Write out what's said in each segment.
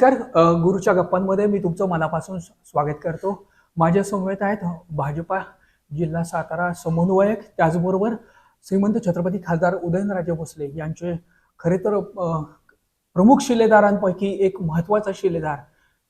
नमस्कार. गुरुच्या गप्पांमध्ये मी तुमचं मनापासून स्वागत करतो. माझ्या समवेत आहेत भाजपा जिल्हा सातारा समन्वयक त्याचबरोबर श्रीमंत छत्रपती खासदार उदयनराजे भोसले यांचे खरे तर प्रमुख शिलेदारांपैकी एक महत्त्वाचा शिलेदार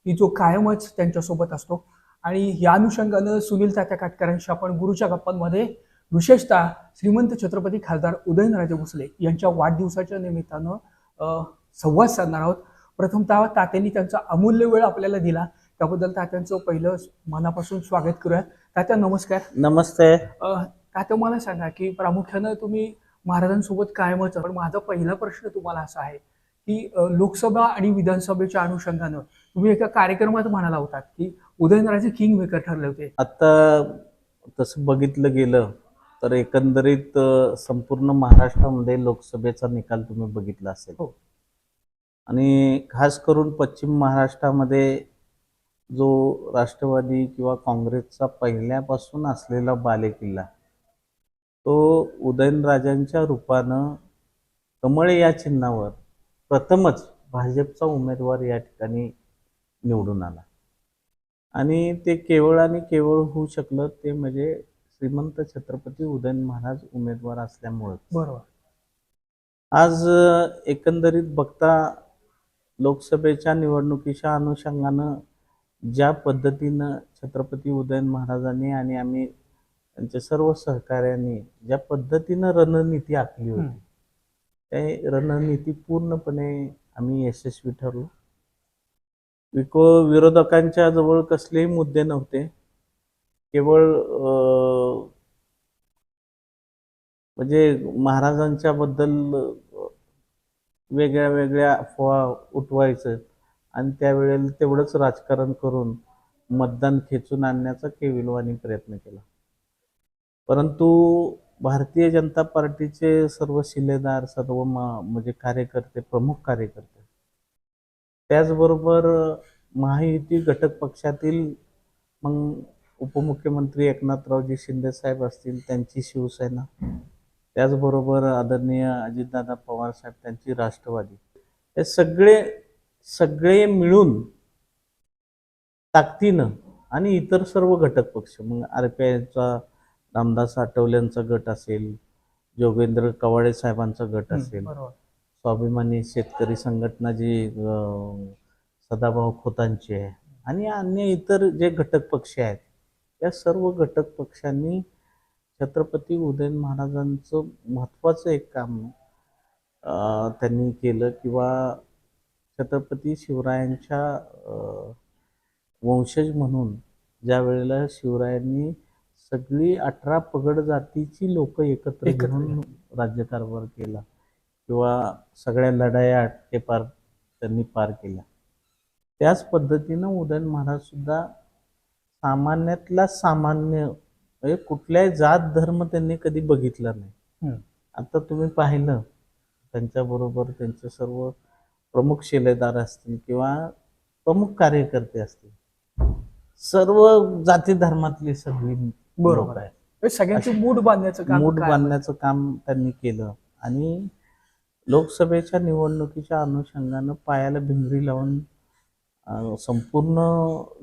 की जो कायमच त्यांच्यासोबत असतो. आणि या अनुषंगानं सुनील तात्या काटकरांशी आपण गुरुच्या गप्पांमध्ये विशेषतः श्रीमंत छत्रपती खासदार उदयनराजे भोसले यांच्या वाढदिवसाच्या निमित्तानं संवाद साधणार आहोत. प्रथमतः तात्यांनी त्यांचा अमूल्य वेळ आपल्याला दिला. त्याबद्दल तात्यांचं पहिलं मनापासून स्वागत करूयात तात्या नमस्कार. नमस्ते. तात्या मला सांगा की प्रामुख्यानं तुम्ही महाराजांसोबत कायमच. पण माझा पहिला प्रश्न तुम्हाला असा आहे की लोकसभा आणि विधानसभेच्या अनुषंगानं तुम्ही एका कार्यक्रमात म्हणाला होतात की उदयनराजे किंग मेकर ठरले होते. आता तसं बघितलं गेलं तर एकंदरीत संपूर्ण महाराष्ट्रामध्ये लोकसभेचा निकाल तुम्ही बघितला असेल. हो. आणि खास करून पश्चिम महाराष्ट्रामध्ये जो राष्ट्रवादी किंवा काँग्रेसचा पहिल्यापासून असलेला बालेकिल्ला तो उदयनराजांच्या रूपानं कमळ या चिन्हावर प्रथमच भाजपचा उमेदवार या ठिकाणी निवडून आला. आणि ते केवळ आणि केवळ होऊ शकलं ते म्हणजे श्रीमंत छत्रपती उदयन महाराज उमेदवार असल्यामुळंच. बरोबर. आज एकंदरीत बघता लोकसभेच्या निवडणुकीच्या अनुषंगानं ज्या पद्धतीनं छत्रपती उदयन महाराजांनी आणि आम्ही त्यांच्या सर्व सहकार्यांनी ज्या पद्धतीनं रणनीती आखली होती. त्या रणनीती पूर्णपणे आम्ही यशस्वी ठरलो विको विरोधकांच्या जवळ कसलेही मुद्दे नव्हते केवळ म्हणजे महाराजांच्या बद्दल वेगळ्या वेगळ्या अफवा उठवायचं आणि त्यावेळेला तेवढंच राजकारण करून मतदान खेचून आणण्याचा केविलवानी प्रयत्न केला. परंतु भारतीय जनता पार्टीचे सर्व शिलेदार सर्व मा- म्हणजे कार्यकर्ते प्रमुख कार्यकर्ते त्याचबरोबर महायुती घटक पक्षातील मग उपमुख्यमंत्री एकनाथरावजी शिंदे साहेब असतील त्यांची शिवसेना त्याचबरोबर आदरणीय अजितदादा पवार साहेब त्यांची राष्ट्रवादी. हे सगळे सगळे मिळून ताकदीनं आणि इतर सर्व घटक पक्ष मग आर पी आयचा रामदास आठवल्यांचा गट असेल जोगेंद्र कवाडे साहेबांचा गट असेल स्वाभिमानी शेतकरी संघटना जी सदाभाऊ खोतांची आहे आणि अन्य इतर जे घटक पक्ष आहेत या सर्व घटक पक्षांनी छत्रपती उदयन महाराजांचं महत्त्वाचं एक काम त्यांनी केलं किंवा छत्रपती शिवरायांच्या वंशज म्हणून ज्या वेळेला शिवरायांनी सगळी अठरा पगड जातीची लोक एकत्र एकत्र घेऊन राज्यकारभार केला किंवा सगळ्या लढाया ते पार त्यांनी पार केल्या. त्याच पद्धतीनं उदयन महाराज सुद्धा सामान्यातला सामान्य म्हणजे कुठल्याही जात धर्म त्यांनी कधी बघितला नाही. आता तुम्ही पाहिलं त्यांच्याबरोबर त्यांचे सर्व प्रमुख शिलेदार असतील किंवा प्रमुख कार्यकर्ते असतील सर्व जाती धर्मातली सगळी बरोबर लोकं आहेत हे सगळ्यांची मूड बांधण्याचं काम काय? बांधण्याचं काम त्यांनी केलं आणि लोकसभेच्या निवडणुकीच्या अनुषंगानं पायाला भिंगरी लावून संपूर्ण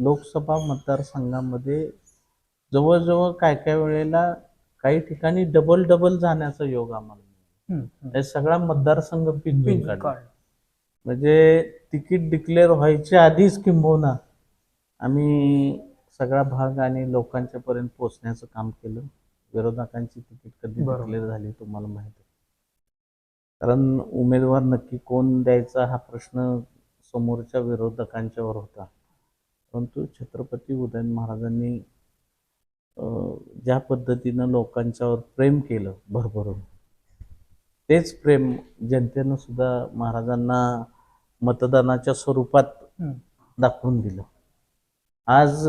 लोकसभा मतदारसंघामध्ये जवळजवळ काय काय वेळेला काही ठिकाणी डबल डबल जाण्याचा योग आम्हाला सगळा मतदारसंघ पिंजून काढला. म्हणजे तिकीट डिक्लेअर व्हायच्या आधीच किंबहुना आम्ही सगळा भाग आणि लोकांच्या पर्यंत पोहोचण्याचं काम केलं. विरोधकांची तिकीट कधी. डिक्लेअर झाली तुम्हाला माहिती आहे. कारण उमेदवार नक्की कोण द्यायचा हा प्रश्न समोरच्या विरोधकांच्यावर होता. परंतु छत्रपती उदयन महाराजांनी ज्या पद्धतीनं लोकांच्यावर प्रेम केलं भरभरून तेच प्रेम जनतेनं सुद्धा महाराजांना मतदानाच्या स्वरूपात. दाखवून दिलं आज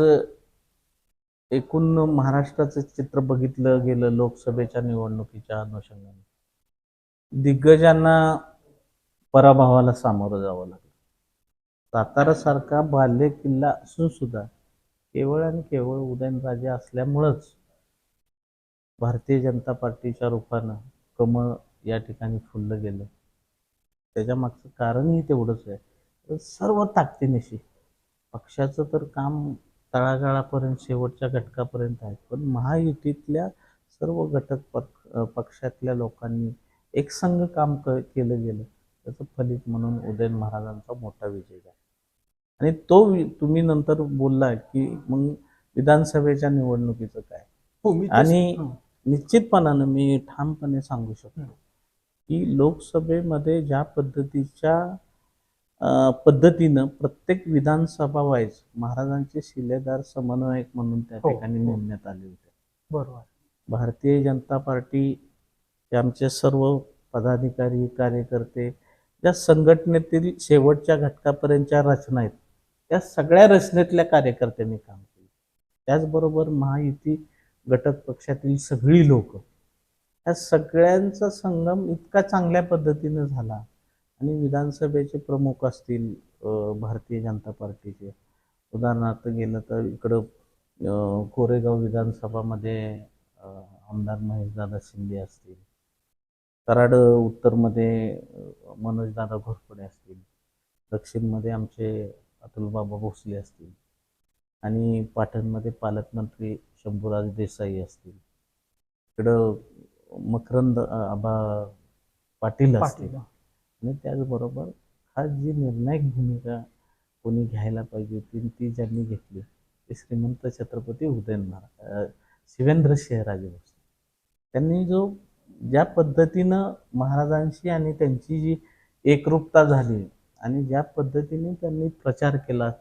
एकूण महाराष्ट्राचं चित्र बघितलं गेलं लोकसभेच्या निवडणुकीच्या अनुषंगाने दिग्गजांना पराभवाला सामोरं जावं लागलं सातारासारखा बाल्य किल्ला असून सुद्धा केवळ आणि केवळ उदयनराजे असल्यामुळंच भारतीय जनता पार्टीच्या रूपानं कमळ या ठिकाणी फुललं गेलं. त्याच्या मागचं कारणही तेवढंच आहे. सर्व ताकदीनिशी. पक्षाचं तर काम तळागाळापर्यंत शेवटच्या घटकापर्यंत आहे. पण महायुतीतल्या सर्व घटक पक्ष पक्षातल्या लोकांनी एकसंघ काम क केलं गेलं. त्याचं फलित म्हणून उदयन महाराजांचा मोठा विजय आहे आणि तो तुम्ही नंतर बोलला की मग विधानसभेच्या निवडणुकीचं काय हो आणि हं. निश्चितपणानं मी ठामपणे सांगू शकतो. की लोकसभेमध्ये ज्या पद्धतीच्या पद्धतीनं प्रत्येक विधानसभा वाईज महाराजांचे शिलेदार समन्वयक म्हणून त्या हो, ठिकाणी. नेमण्यात आले होते बरोबर भारतीय जनता पार्टी आमचे सर्व पदाधिकारी कार्यकर्ते ज्या संघटनेतील शेवटच्या घटकापर्यंतच्या रचना आहेत त्या सगळ्या रचनेतल्या कार्यकर्त्यांनी काम केलं. त्याचबरोबर महायुती घटक पक्षातील सगळी लोक. ह्या सगळ्यांचा संगम इतका चांगल्या पद्धतीनं झाला आणि विधानसभेचे प्रमुख असतील भारतीय जनता पार्टीचे. उदाहरणार्थ गेलं तर इकडं कोरेगाव विधानसभामध्ये आमदार महेशदादा शिंदे असतील. कराड उत्तरमध्ये मनोजदादा घोरपडे असतील. दक्षिणमध्ये आमचे अतुलबाबा भोसले असतील. आणि पाटणमध्ये पालकमंत्री शंभूराज देसाई असतील. इकडं मकरंद आबा पाटील असतील. आणि त्याचबरोबर हा जी निर्णायक भूमिका कोणी घ्यायला पाहिजे होती ती ज्यांनी घेतली ते श्रीमंत छत्रपती उदयन महाराज शिवेंद्र शहराजे भोसले. त्यांनी जो ज्या पद्धतीनं महाराजांशी आणि त्यांची जी एकरूपता झाली आणि ज्या पद्धतीने त्यांनी प्रचार केला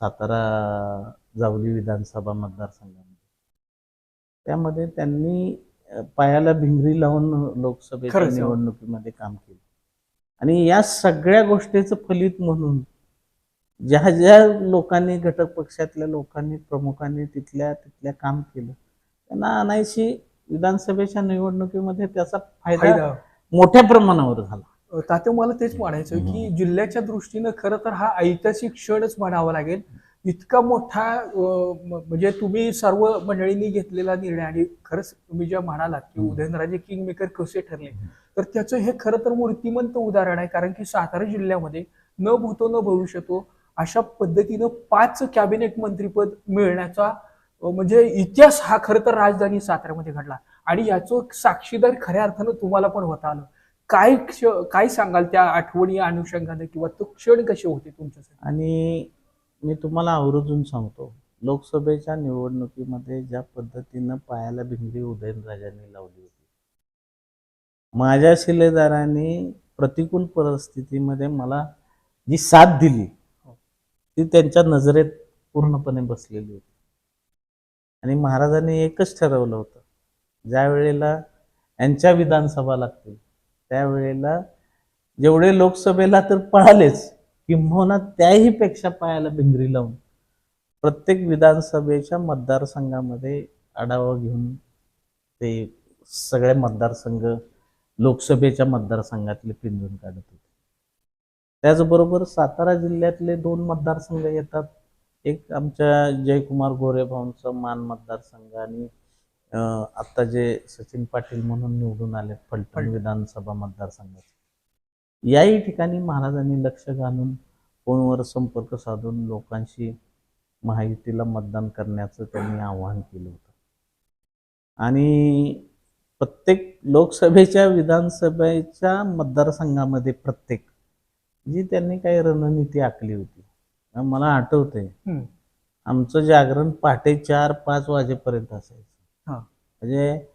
सातारा जावली विधानसभा मतदारसंघामध्ये त्यामध्ये त्यांनी पायाला भिंगरी लावून लोकसभेच्या आहे. निवडणुकीमध्ये काम केलं. आणि या सगळ्या गोष्टीचं फलित म्हणून ज्या ज्या लोकांनी घटक पक्षातल्या लोकांनी प्रमुखांनी तिथल्या तिथल्या काम केलं त्यांना आणायची विधानसभेच्या निवडणुकीमध्ये त्याचा फायदा. मोठ्या प्रमाणावर झाला. तात्या मला तेच म्हणायचं की जिल्ह्याच्या दृष्टीनं खरं तर हा ऐतिहासिक क्षणच म्हणावा लागेल. इतका मोठा म्हणजे तुम्ही सर्व मंडळींनी घेतलेला निर्णय आणि खरंच तुम्ही ज्या म्हणालात की. उदयनराजे किंगमेकर कसे ठरले तर त्याचं हे खरं तर मूर्तिमंत उदाहरण आहे. कारण की सातारा जिल्ह्यामध्ये न भूतो न भविष्यतो अशा पद्धतीनं पाच कॅबिनेट मंत्रीपद मिळण्याचा म्हणजे इतिहास हा खरं तर राजधानी साताऱ्यामध्ये घडला. आणि याचं साक्षीदार खऱ्या अर्थानं तुम्हाला पण होता आलं. काय क्ष काय सांगाल त्या आठवणी अनुषंगाने किंवा तो क्षण कसे होते तुमच्यासाठी? आणि मी तुम्हाला आवर्जून सांगतो लोकसभेच्या निवडणुकीमध्ये ज्या पद्धतीनं पायाला भिंगरी उदयनराजांनी लावली होती माझ्या शिलेदारांनी प्रतिकूल परिस्थितीमध्ये मला जी साथ दिली ती त्यांच्या नजरेत पूर्णपणे बसलेली होती. आणि महाराजांनी एकच ठरवलं होतं ज्या वेळेला यांच्या विधानसभा लागतील त्यावेळेला जेवढे लोकसभेला तर पळालेच किंबहुना त्याही पेक्षा पायाला भिंगरी लावून प्रत्येक विधानसभेच्या मतदारसंघामध्ये आढावा घेऊन ते सगळे मतदारसंघ लोकसभेच्या मतदारसंघातले पिंजून काढत होते. त्याचबरोबर सातारा जिल्ह्यातले दोन मतदारसंघ येतात. एक आमच्या जयकुमार गोरे भाऊंचा मान मतदारसंघ आणि अं, आत्ता जे सचिन पाटील म्हणून निवडून आले फलटण. विधानसभा मतदारसंघात याही ठिकाणी महाराजांनी लक्ष घालून फोनवर संपर्क साधून लोकांशी महायुतीला मतदान करण्याचं त्यांनी आवाहन केलं होतं आणि प्रत्येक लोकसभेच्या विधानसभेच्या मतदारसंघामध्ये प्रत्येक जी त्यांनी काही रणनीती आखली होती मला आठवतंय. आमचं जागरण पहाटे चार पाच वाजेपर्यंत असायचं. म्हणजे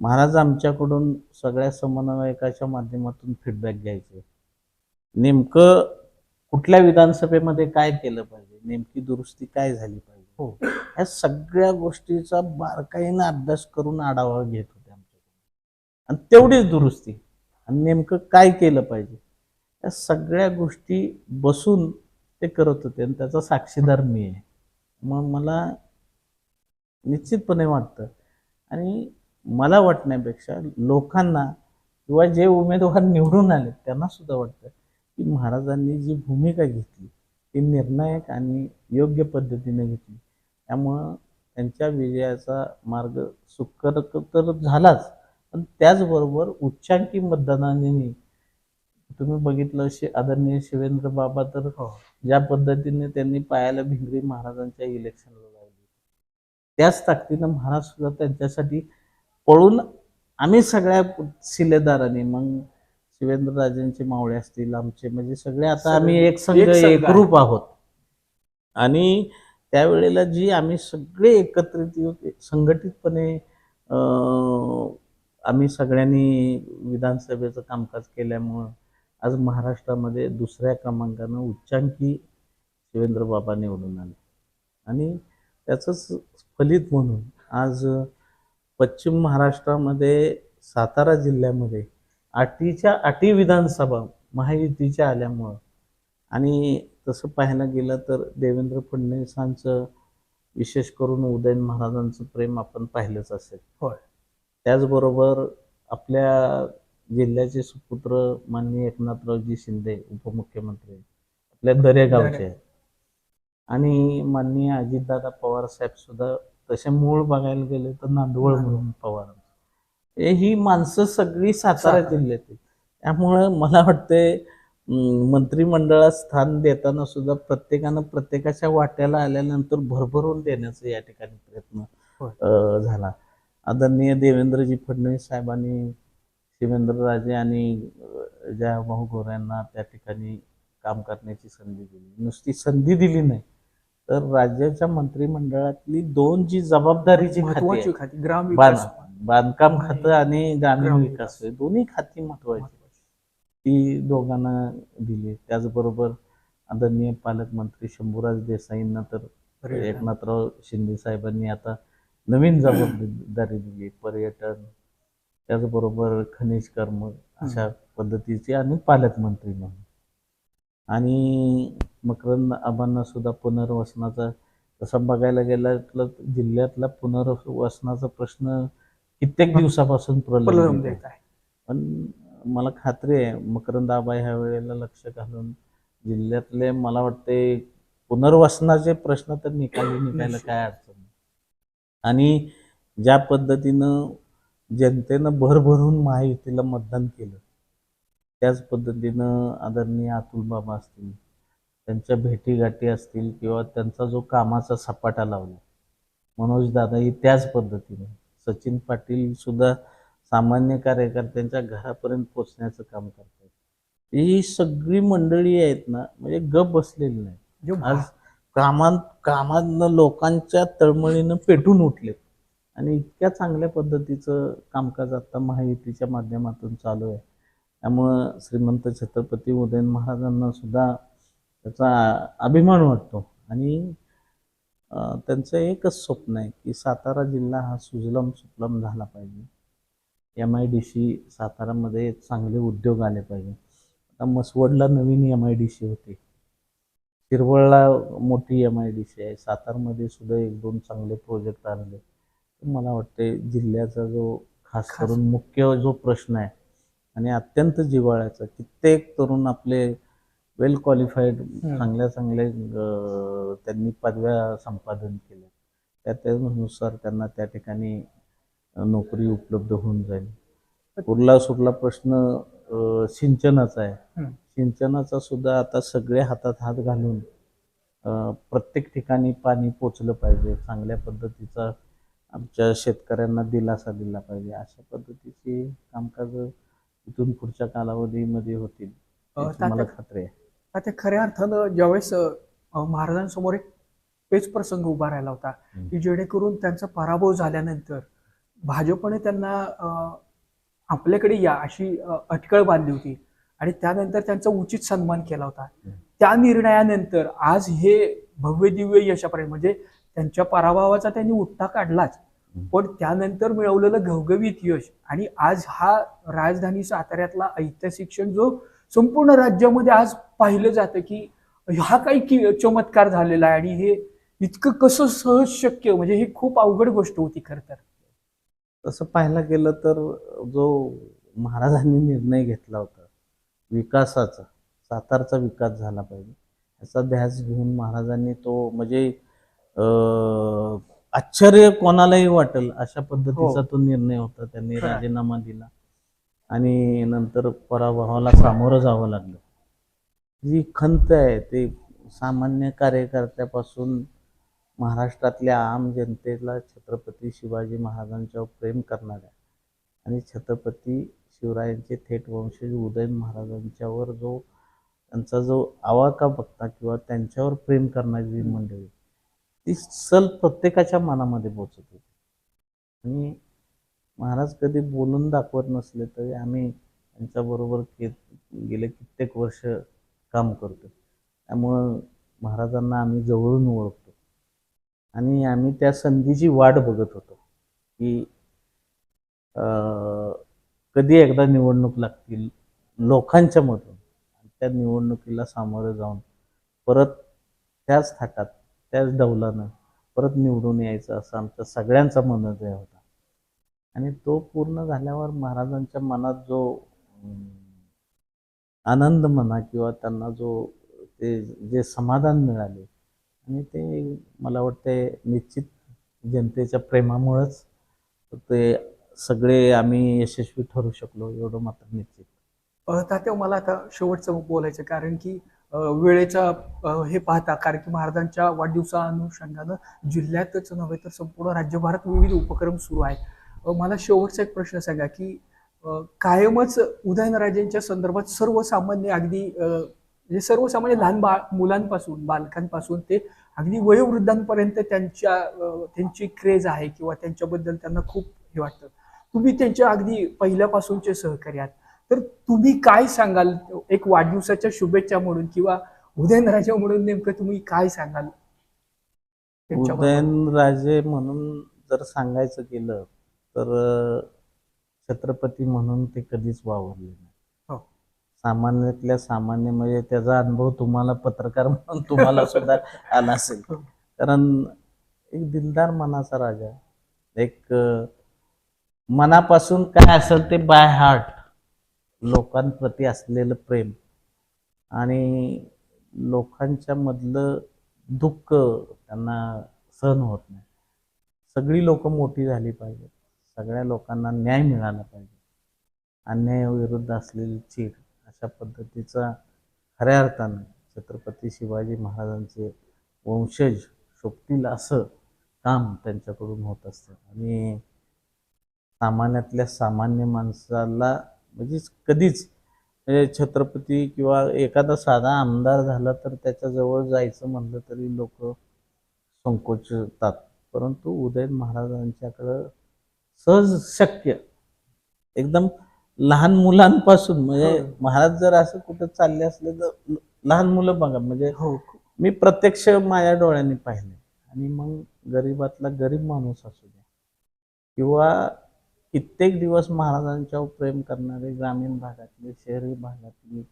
महाराज आमच्याकडून सगळ्या समन्वयकाच्या माध्यमातून फीडबॅक घ्यायचे. नेमकं कुठल्या विधानसभेमध्ये काय केलं पाहिजे? नेमकी दुरुस्ती काय झाली पाहिजे? हो. ह्या सगळ्या गोष्टीचा बारकाईनं अभ्यास करून आढावा घेत होते आमच्याकडून. आणि तेवढीच दुरुस्ती. आणि नेमकं काय केलं पाहिजे? या सगळ्या गोष्टी बसून ते करत होते आणि त्याचा साक्षीदार मी आहे. मग मला निश्चितपणे वाटतं आणि मला वाटण्यापेक्षा लोकांना किंवा जे उमेदवार निवडून आले त्यांना सुद्धा वाटतं की महाराजांनी जी भूमिका घेतली ती निर्णायक आणि योग्य पद्धतीने घेतली त्यामुळं त्यांच्या विजयाचा मार्ग सुकर तर झालाच पण त्याचबरोबर उच्चांकी मतदानाने तुम्ही बघितलं शे आदरणीय शिवेंद्र बाबा तर हो. ज्या पद्धतीने त्यांनी पायाला भिंगरी महाराजांच्या इलेक्शनला त्याच ताकदीनं महाराज सुद्धा त्यांच्यासाठी पळून आम्ही सगळ्या शिलेदारांनी मग शिवेंद्रराजेंचे मावळे असतील आमचे म्हणजे सगळे आता आम्ही एक संघ एक संघ एक आहे. ग्रुप आहोत. आणि त्यावेळेला जी आम्ही सगळे एकत्रित संघटितपणे आम्ही सगळ्यांनी विधानसभेचं कामकाज केल्यामुळं आज महाराष्ट्रामध्ये दुसऱ्या क्रमांकानं उच्चांकी शिवेंद्र बाबा निवडून आले. आणि त्याचंच फलित म्हणून आज पश्चिम महाराष्ट्रामध्ये सातारा जिल्ह्यामध्ये आटीच्या आटी विधानसभा महायुतीच्या आल्यामुळं आणि तसं पाहायला गेलं तर देवेंद्र फडणवीसांचं विशेष करून उदयन महाराजांचं प्रेम आपण पाहिलंच असेल. होय. त्याचबरोबर आपल्या जिल्ह्याचे सुपुत्र माननीय एकनाथरावजी शिंदे उपमुख्यमंत्री आपल्या दरेगावचे आहेत आणि माननीय अजितदादा पवार साहेब सुद्धा तसे मूळ बघायला गेले तर नांदवळ म्हणून पवार. हे ही माणसं सगळी सातारा. जिल्ह्यातील त्यामुळं मला वाटते मंत्रिमंडळात स्थान देताना सुद्धा प्रत्येकानं प्रत्येकाच्या वाट्याला आल्यानंतर भरभरून देण्याचा या ठिकाणी प्रयत्न झाला. आदरणीय देवेंद्रजी फडणवीस साहेबांनी शिवेंद्रराजे आणि ज्या भाऊ गोऱ्यांना त्या ठिकाणी काम करण्याची संधी दिली. नुसती संधी दिली नाही तर राज्याच्या मंत्रिमंडळातली दोन जी जबाबदारीची खाती खाती ग्राम बांधकाम खातं आणि ग्रामीण विकास. दोन्ही खाती महत्वाची ती दोघांना दिली त्याचबरोबर आदरणीय पालकमंत्री शंभूराज देसाईंना तर. एकनाथराव शिंदे साहेबांनी आता नवीन जबाबदारी दिली पर्यटन त्याचबरोबर खनिज कर्म अशा पद्धतीचे आणि पालकमंत्री म्हणून. आणि मकरंद आबांना सुद्धा पुनर्वसनाचा तसं बघायला गेला तर जिल्ह्यातला पुनर्वसनाचा प्रश्न कित्येक दिवसापासून प्रलंबित. आहे. पण मला खात्री आहे मकरंद आबा ह्या वेळेला लक्ष घालून जिल्ह्यातले मला वाटते पुनर्वसनाचे प्रश्न तर निकाली निघायला काय अडचण नाही. आणि ज्या पद्धतीनं जनतेनं भरभरून महायुतीला मतदान केलं त्याच पद्धतीनं आदरणीय अतुल बाबा असतील त्यांच्या भेटीगाठी असतील किंवा त्यांचा जो कामाचा सपाटा लावला मनोज दादाही त्याच पद्धतीने. सचिन पाटील सुद्धा सामान्य कार्यकर्त्यांच्या घरापर्यंत पोचण्याचं काम करतात. ही सगळी मंडळी आहेत ना म्हणजे गप बसलेली नाही जे आज कामात कामातनं लोकांच्या तळमळीनं पेटून उठले आणि इतक्या चांगल्या पद्धतीचं कामकाज आता महायुतीच्या माध्यमातून चालू आहे. त्यामुळं श्रीमंत छत्रपती उदयन महाराजांना सुद्धा त्याचा अभिमान वाटतो. आणि त्यांचं एकच स्वप्न आहे की सातारा जिल्हा हा सुजलम सुफलम झाला पाहिजे. एम आय डी सी सातारामध्ये चांगले उद्योग आले पाहिजे. आता मसवडला नवीन एम आय डी सी होती. शिरवळला मोठी एम आय डी सी आहे. सातारमध्ये सुद्धा एक दोन चांगले प्रोजेक्ट तर मला वाटते जिल्ह्याचा जो खास- करून मुख्य जो प्रश्न आहे आणि अत्यंत जिव्हाळ्याचा. कित्येक तरुण आपले वेल क्वालिफाईड चांगल्या चांगले त्यांनी पदव्या संपादन केल्या. त्या त्यानुसार त्यांना त्या ठिकाणी नोकरी उपलब्ध होऊन जाईल. उरला सुरला प्रश्न सिंचनाचा आहे. सिंचनाचा सुद्धा आता सगळे हातात हात घालून प्रत्येक ठिकाणी पाणी पोचलं पाहिजे. चांगल्या पद्धतीचा आमच्या शेतकऱ्यांना दिलासा दिला पाहिजे. अशा पद्धतीची कामकाज इथून पुढच्या कालावधीमध्ये होतील याची मला तात्या- खात्री आहे आता खऱ्या अर्थानं ज्यावेळेस अं, महाराजांसमोर एक पेच प्रसंग उभा राहिला होता हम्म. की जेणेकरून त्यांचा पराभव झाल्यानंतर भाजपने त्यांना अं, आपल्याकडे या अशी अं, अटकळ बांधली होती आणि त्यानंतर त्यांचा उचित सन्मान केला होता हम्म. त्या निर्णयानंतर आज हे भव्य दिव्य यशापर्यंत म्हणजे त्यांच्या पराभवाचा त्यांनी उठ्ठा काढलाच. पण त्यानंतर मिळवलेलं घवघवीत यश आणि आज हा राजधानी साताऱ्यातला ऐतिहासिक क्षण जो संपूर्ण राज्यामध्ये आज पाहिलं जातं की हा काही कि- चमत्कार झालेला आहे आणि हे इतकं कसं सहज शक्य म्हणजे ही खूप अवघड गोष्ट होती खर तर. तसं पाहायला गेलं तर जो महाराजांनी निर्णय घेतला होता विकासाचा सातारचा विकास झाला पाहिजे याचा ध्यास घेऊन महाराजांनी तो म्हणजे आश्चर्य कोणालाही वाटेल अशा पद्धतीचा हो. तो निर्णय होता त्यांनी. राजीनामा दिला आणि नंतर पराभवाला सामोरं जावं लागलं जी खंत आहे ते सामान्य कार्यकर्त्यापासून महाराष्ट्रातल्या आम जनतेला छत्रपती शिवाजी महाराजांच्यावर प्रेम करणाऱ्या आणि छत्रपती शिवरायांचे थेट वंशज उदयन महाराजांच्यावर जो त्यांचा जो आवाका बघता किंवा त्यांच्यावर प्रेम करणारी जी मंडळी ती सल प्रत्येकाच्या मनामध्ये पोचत होती. आणि महाराज कधी बोलून दाखवत नसले तरी आम्ही त्यांच्याबरोबर के गेले कित्येक वर्ष काम करतो. त्यामुळं महाराजांना आम्ही जवळून ओळखतो. आणि आम्ही त्या संधीची वाट बघत होतो की कधी एकदा निवडणूक लागतील लोकांच्या मधून त्या निवडणुकीला सामोरं जाऊन परत त्याच थाटात त्याच डौलानं परत निवडून यायचं असं आमचा सगळ्यांचा मनोदय होता. आणि तो पूर्ण झाल्यावर महाराजांच्या मनात जो आनंद म्हणा किंवा त्यांना जो ते जे समाधान मिळाले आणि ते मला वाटते निश्चित जनतेच्या प्रेमामुळंच ते सगळे आम्ही यशस्वी ठरू शकलो एवढं मात्र निश्चित. तात्या मला आता शेवटचं बोलायचं कारण की वेळेचा हे पाहता कारण की महाराजांच्या वाढदिवसा अनुषंगानं जिल्ह्यातच नव्हे तर संपूर्ण राज्यभरात विविध उपक्रम सुरू आहेत. मला शेवटचा एक प्रश्न सांगा की कायमच उदयनराजेंच्या संदर्भात सर्वसामान्य अगदी म्हणजे सर्वसामान्य लहान बा मुलांपासून बालकांपासून ते अगदी वयोवृद्धांपर्यंत त्यांच्या त्यांची क्रेज आहे किंवा त्यांच्याबद्दल त्यांना खूप हे वाटतं. तुम्ही त्यांच्या अगदी पहिल्यापासूनचे सहकारी आहात. तर तुम्ही काय सांगाल एक वाढदिवसाच्या शुभेच्छा म्हणून किंवा उदयनराजा म्हणून नेमकं तुम्ही काय सांगाल? उदयनराजे म्हणून जर सांगायचं केलं तर छत्रपती म्हणून ते कधीच वावरले नाही हो. सामान्यातल्या सामान्य म्हणजे त्याचा अनुभव तुम्हाला पत्रकार म्हणून तुम्हाला सुद्धा आला असेल हो. कारण एक दिलदार मनाचा राजा एक मनापासून काय असेल ते बाय हार्ट लोकांप्रती असलेलं प्रेम आणि लोकांच्या मधलं दुःख त्यांना सहन होत नाही. सगळी लोक मोठी झाली पाहिजेत. सगळ्या लोकांना न्याय मिळाला पाहिजे. अन्यायाविरुद्ध असलेली चीड अशा पद्धतीचा खऱ्या अर्थानं छत्रपती शिवाजी महाराजांचे वंशज शोभतील असं काम त्यांच्याकडून होत असतं. आणि सामान्यातल्या सामान्य माणसाला म्हणजे कधीच म्हणजे छत्रपती किंवा एखादा साधा आमदार झाला तर त्याच्याजवळ जायचं म्हणलं तरी लोक संकोचतात. परंतु उदयन महाराजांच्याकडं सहज शक्य. एकदम लहान मुलांपासून म्हणजे हो. महाराज जर असं कुठं चालले असले तर लहान मुलं बघा. म्हणजे हो. मी प्रत्यक्ष माझ्या डोळ्यांनी पाहिले. आणि मग गरीबातला गरीब माणूस असू द्या किंवा कित्येक दिवस महाराजांच्यावर प्रेम करणारे ग्रामीण भागातले शहरी भागातली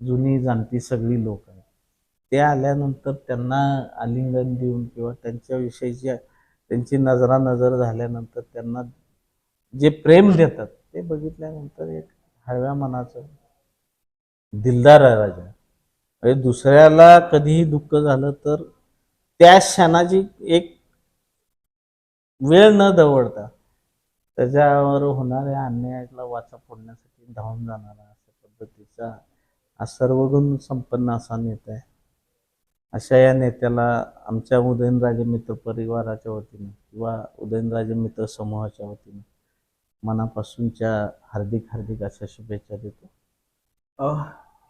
जुनी जाणती सगळी लोक आहेत. ते आल्यानंतर त्यांना आलिंगन देऊन किंवा त्यांच्याविषयीची त्यांची नजरा नजर झाल्यानंतर त्यांना जे प्रेम देतात ते बघितल्यानंतर एक हळव्या मनाचं दिलदार आहे राजा. म्हणजे दुसऱ्याला कधीही दुःख झालं तर त्या क्षणाची एक वेळ न दवडता त्याच्यावर होणाऱ्या अन्यायाला वाचा फोडण्यासाठी धावून जाणारा अशा पद्धतीचा हा सर्वगुण संपन्न असा नेता आहे. अशा या नेत्याला आमच्या उदयनराजे मित्र परिवाराच्या वतीने किंवा उदयनराजे मित्र समूहाच्या वतीने मनापासूनच्या हार्दिक हार्दिक अशा शुभेच्छा देतो.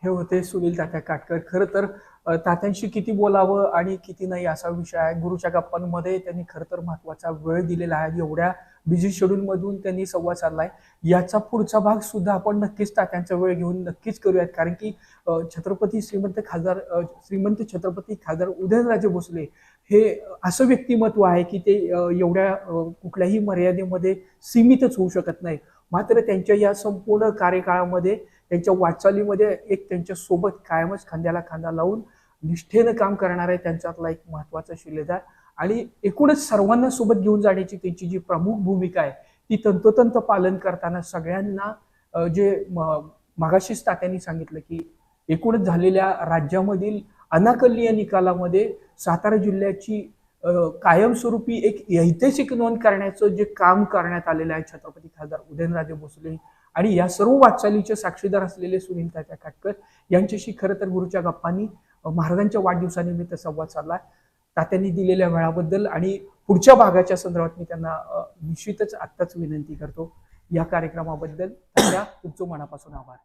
हे होते सुनील तात्या काटकर. खरं तर तात्यांशी किती बोलावं आणि किती नाही असा विषय आहे. गुरुच्या गप्पांमध्ये त्यांनी खरं तर महत्त्वाचा वेळ दिलेला आहे. एवढ्या बिझी शेड्यूलमधून त्यांनी संवाद साधलाय. याचा पुढचा भाग सुद्धा आपण नक्कीच तात्यांचा वेळ घेऊन नक्कीच करूयात. कारण की छत्रपती श्रीमंत खासदार श्रीमंत छत्रपती खासदार उदयनराजे भोसले हे असं व्यक्तिमत्व आहे की ते एवढ्या कुठल्याही मर्यादेमध्ये सीमितच होऊ शकत नाही मात्र त्यांच्या या संपूर्ण कार्यकाळामध्ये त्यांच्या वाटचालीमध्ये एक त्यांच्यासोबत कायमच खांद्याला खांदा लावून निष्ठेनं काम करणार आहे त्यांच्यातला एक महत्त्वाचा शिलेदार आणि एकूणच सर्वांना सोबत घेऊन जाण्याची त्यांची जी प्रमुख भूमिका आहे ती तंतोतंत पालन करताना सगळ्यांना जे मागाशीच तात्यांनी सांगितलं की एकूणच झालेल्या राज्यामधील अनाकल्लीय निकालामध्ये सातारा जिल्ह्याची कायमस्वरूपी एक ऐतिहासिक नोंद करण्याचं जे काम करण्यात आलेलं आहे छत्रपती खासदार उदयनराजे भोसले आणि या सर्व वाटचालीचे साक्षीदार असलेले सुनील तात्या काटकर यांच्याशी खरं तर गुरुच्या गप्पांनी महाराजांच्या वाढदिवसानिमित्त संवाद साधला. तात्यांनी दिलेल्या वेळाबद्दल आणि पुढच्या भागाच्या संदर्भात मी त्यांना निश्चितच आत्ताच विनंती करतो. या कार्यक्रमाबद्दल तात्या तुमचं मनापासून आभार.